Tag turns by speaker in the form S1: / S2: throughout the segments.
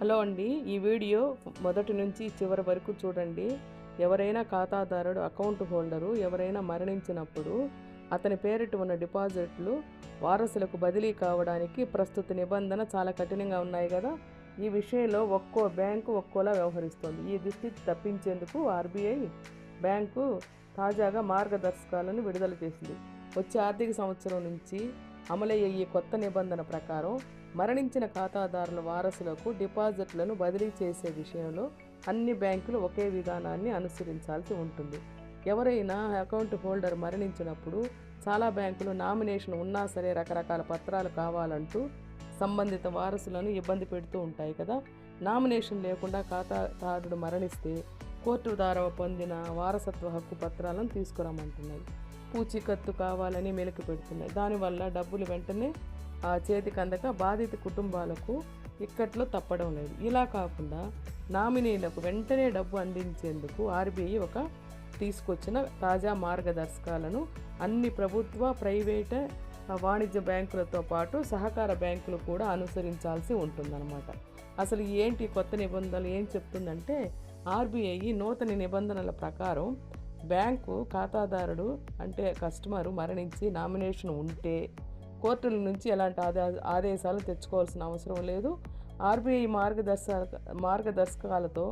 S1: Hello అండి ఈ video మొదటి నుంచి చివరి వరకు చూడండి. ఎవరైనా ఖాతాదారుడు అకౌంట్ హోల్డరు ఎవరైనా మరణించినప్పుడు అతని పేరిట ఉన్న డిపాజిట్లు వారసులకు బదిలీ కావడానికి ప్రస్తుత నిబంధన చాలా కఠినంగా ఉన్నాయి కదా. ఈ విషయంలో ఒక్కో బ్యాంకు ఒక్కోలా వ్యవహరిస్తోంది. ఈ దుస్థితి తప్పించేందుకు ఆర్బీఐ బ్యాంకు తాజాగా మార్గదర్శకాలను విడుదల చేసింది. వచ్చే ఆర్థిక సంవత్సరం నుంచి అమలయ్యే ఈ కొత్త నిబంధన ప్రకారం మరణించిన ఖాతాదారుల వారసులకు డిపాజిట్లను బదిలీ చేసే విషయంలో అన్ని బ్యాంకులు ఒకే విధానాన్ని అనుసరించాల్సి ఉంటుంది. ఎవరైనా అకౌంట్ హోల్డర్ మరణించినప్పుడు చాలా బ్యాంకులు నామినేషన్ ఉన్నా సరే రకరకాల పత్రాలు కావాలంటూ సంబంధిత వారసులను ఇబ్బంది పెడుతూ ఉంటాయి కదా. నామినేషన్ లేకుండా ఖాతాదారుడు మరణిస్తే కోర్టు ద్వారా పొందిన వారసత్వ హక్కు పత్రాలను తీసుకురమ్మంటున్నాయి. పూచీకత్తు కావాలని మెలకు పెడుతున్నాయి. దానివల్ల డబ్బులు వెంటనే చేతికి అందక బాధిత కుటుంబాలకు ఇక్కట్లో తప్పడం లేదు. ఇలా కాకుండా నామినీలకు వెంటనే డబ్బు అందించేందుకు ఆర్బీఐ ఒక తీసుకొచ్చిన తాజా మార్గదర్శకాలను అన్ని ప్రభుత్వ ప్రైవేట్ వాణిజ్య బ్యాంకులతో పాటు సహకార బ్యాంకులు కూడా అనుసరించాల్సి ఉంటుందన్నమాట. అసలు ఏంటి కొత్త నిబంధనలు? ఏం చెప్తుందంటే ఆర్బీఐ నూతన నిబంధనల ప్రకారం బ్యాంకు ఖాతాదారుడు అంటే కస్టమరు మరణించి నామినేషన్ ఉంటే కోర్టుల నుంచి ఎలాంటి ఆదేశాలు తెచ్చుకోవాల్సిన అవసరం లేదు. ఆర్బీఐ మార్గదర్శక మార్గదర్శకాలతో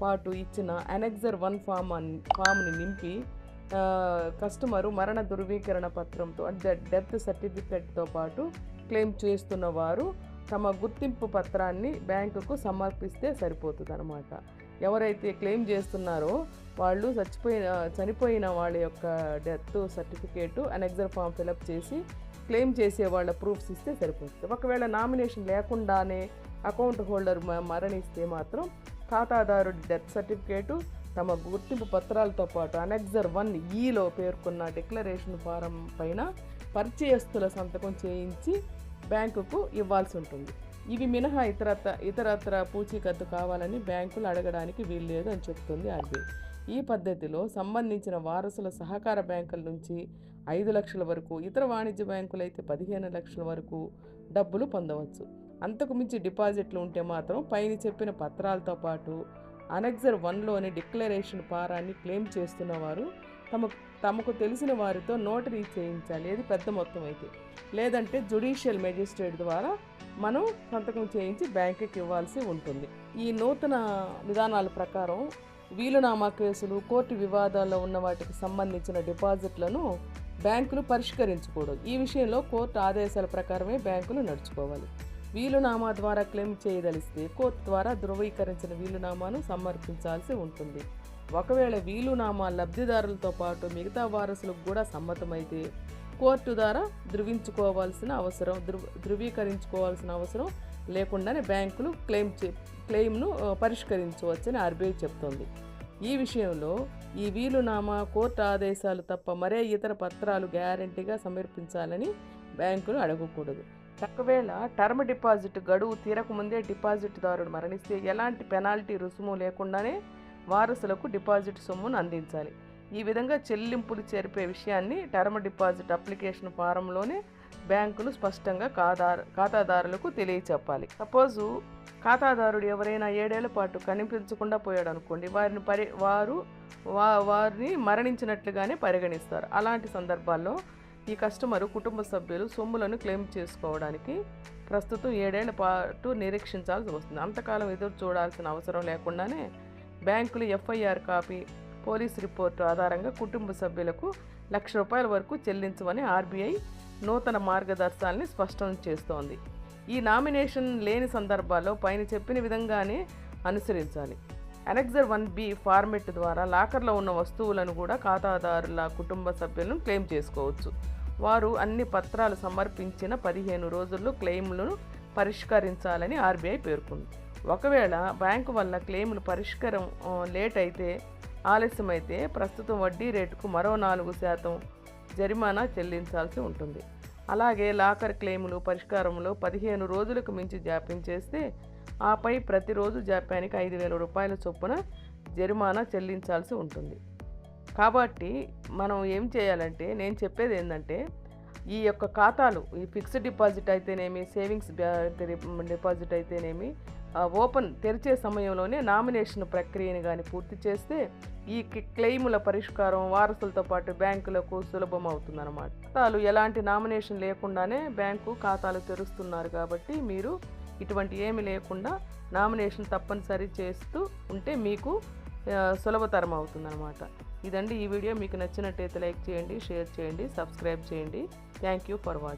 S1: పాటు ఇచ్చిన అనెక్జర్ వన్ ఫామ్ అన్ ఫామ్ని నింపి కస్టమరు మరణ ధృవీకరణ పత్రంతో అంటే డెత్ సర్టిఫికెట్తో పాటు క్లెయిమ్ చేస్తున్న వారు తమ గుర్తింపు పత్రాన్ని బ్యాంకుకు సమర్పిస్తే సరిపోతుంది అనమాట ఎవరైతే క్లెయిమ్ చేస్తున్నారో వాళ్ళు చచ్చిపోయిన చనిపోయిన వాళ్ళ యొక్క death certificate annexure form fill up చేసి క్లెయిమ్ చేసే వాళ్ళ ప్రూఫ్స్ ఇస్తే సరిపోతుంది. ఒకవేళ నామినేషన్ లేకుండానే అకౌంట్ హోల్డర్ మరణిస్తే మాత్రం ఖాతాదారుడి డెత్ సర్టిఫికేటు తమ గుర్తింపు పత్రాలతో పాటు అనెక్జర్ వన్ ఈలో పేర్కొన్న డిక్లరేషన్ ఫారం పైన పరిచయస్తుల సంతకం చేయించి బ్యాంకుకు ఇవ్వాల్సి ఉంటుంది. ఇవి మినహా ఇతరత్ర ఇతరత్ర పూచీకత్తు కావాలని బ్యాంకులు అడగడానికి వీల్లేదు అని చెప్తుంది ఆర్బీఐ. ఈ పద్ధతిలో సంబంధించిన వారసుల సహకార బ్యాంకుల నుంచి ఐదు లక్షల వరకు ఇతర వాణిజ్య బ్యాంకులు అయితే పదిహేను లక్షల వరకు డబ్బులు పొందవచ్చు. అంతకు మించి డిపాజిట్లు ఉంటే మాత్రం పైన చెప్పిన పత్రాలతో పాటు అనెక్జర్ వన్లోని డిక్లరేషన్ పారాన్ని క్లెయిమ్ చేస్తున్న వారు తమ తమకు తెలిసిన వారితో నోటరీ చేయించాలి. అది పెద్ద మొత్తం అయితే. లేదంటే జుడిషియల్ మెజిస్ట్రేట్ ద్వారా మనం సంతకం చేయించి బ్యాంకుకి ఇవ్వాల్సి ఉంటుంది. ఈ నూతన విధానాల ప్రకారం వీలునామా కేసులు కోర్టు వివాదాల్లో ఉన్న వాటికి సంబంధించిన డిపాజిట్లను బ్యాంకులు పరిష్కరించకూడదు ఈ విషయంలో కోర్టు ఆదేశాల ప్రకారమే బ్యాంకులు నడుచుకోవాలి. వీలునామా ద్వారా క్లెయిమ్ చేయదలిస్తే కోర్టు ద్వారా ధృవీకరించిన వీలునామాను సమర్పించాల్సి ఉంటుంది. ఒకవేళ వీలునామా లబ్ధిదారులతో పాటు మిగతా వారసులకు కూడా సమ్మతమైతే కోర్టు ద్వారా ధృవించుకోవాల్సిన అవసరం ధృవ ధృవీకరించుకోవాల్సిన అవసరం లేకుండానే బ్యాంకులు క్లెయిమ్ చే క్లెయిమ్ను పరిష్కరించవచ్చని ఆర్బీఐ చెప్తోంది. ఈ విషయంలో ఈ వీలునామా కోర్టు ఆదేశాలు తప్ప మరే ఇతర పత్రాలు గ్యారంటీగా సమర్పించాలని బ్యాంకులు అడగకూడదు. ఒకవేళ టర్మ్ డిపాజిట్ గడువు తీరకముందే డిపాజిట్దారుడు మరణిస్తే ఎలాంటి పెనాల్టీ రుసుము లేకుండానే వారసులకు డిపాజిట్ సొమ్మును అందించాలి. ఈ విధంగా చెల్లింపులు చేరిపే విషయాన్ని టర్మ్ డిపాజిట్ అప్లికేషన్ ఫారంలోనే బ్యాంకులు స్పష్టంగా ఖాతాదారు ఖాతాదారులకు తెలియచెప్పాలి. సపోజు ఖాతాదారుడు ఎవరైనా ఏడేళ్ళ పాటు కనిపించకుండా పోయాడు అనుకోండి వారిని పరి వారు వా వారిని మరణించినట్లుగానే పరిగణిస్తారు. అలాంటి సందర్భాల్లో ఈ కస్టమరు కుటుంబ సభ్యులు సొమ్ములను క్లెయిమ్ చేసుకోవడానికి ప్రస్తుతం ఏడేళ్ళ పాటు నిరీక్షించాల్సి వస్తుంది. అంతకాలం ఎదురు చూడాల్సిన అవసరం లేకుండానే బ్యాంకులు ఎఫ్ఐఆర్ కాపీ పోలీస్ రిపోర్టు ఆధారంగా కుటుంబ సభ్యులకు లక్ష రూపాయల వరకు చెల్లించమని ఆర్బీఐ నూతన మార్గదర్శకాల్ని స్పష్టం చేస్తోంది. ఈ నామినేషన్ లేని సందర్భాల్లో పైన చెప్పిన విధంగానే అనుసరించాలి. అనెక్జర్ వన్ బి ఫార్మెట్ ద్వారా లాకర్లో ఉన్న వస్తువులను కూడా ఖాతాదారుల కుటుంబ సభ్యులను క్లెయిమ్ చేసుకోవచ్చు. వారు అన్ని పత్రాలు సమర్పించిన పదిహేను రోజుల్లో క్లెయిమ్లను పరిష్కరించాలని ఆర్బీఐ పేర్కొంది. ఒకవేళ బ్యాంకు వల్ల క్లెయిములు పరిష్కారం లేట్ అయితే ఆలస్యమైతే ప్రస్తుతం వడ్డీ రేటుకు మరో నాలుగు శాతం జరిమానా చెల్లించాల్సి ఉంటుంది. అలాగే లాకర్ క్లెయిములు పరిష్కారంలో పదిహేను రోజులకు మించి జాప్యం చేస్తే ఆపై ప్రతిరోజు జాప్యానికి ఐదు వేల రూపాయల చొప్పున జరిమానా చెల్లించాల్సి ఉంటుంది. కాబట్టి మనం ఏం చేయాలంటే నేను చెప్పేది ఏంటంటే ఈ యొక్క ఖాతాలు ఈ ఫిక్స్డ్ డిపాజిట్ అయితేనేమి సేవింగ్స్ బ్యాంక్ డిపాజిట్ అయితేనేమి ఓపెన్ తెరిచే సమయంలోనే నామినేషన్ ప్రక్రియను కానీ పూర్తి చేస్తే ఈ క్లెయిముల పరిష్కారం వారసులతో పాటు బ్యాంకులకు సులభం అవుతుందన్నమాట. ఖాతాలు ఎలాంటి నామినేషన్ లేకుండానే బ్యాంకు ఖాతాలు తెరుస్తున్నారు కాబట్టి మీరు ఇటువంటి ఏమి లేకుండా నామినేషన్ తప్పనిసరి చేస్తూ ఉంటే మీకు సులభతరం అవుతుందన్నమాట. ఇదండి ఈ వీడియో. మీకు నచ్చినట్టయితే లైక్ చేయండి షేర్ చేయండి సబ్స్క్రైబ్ చేయండి. Thank you for watching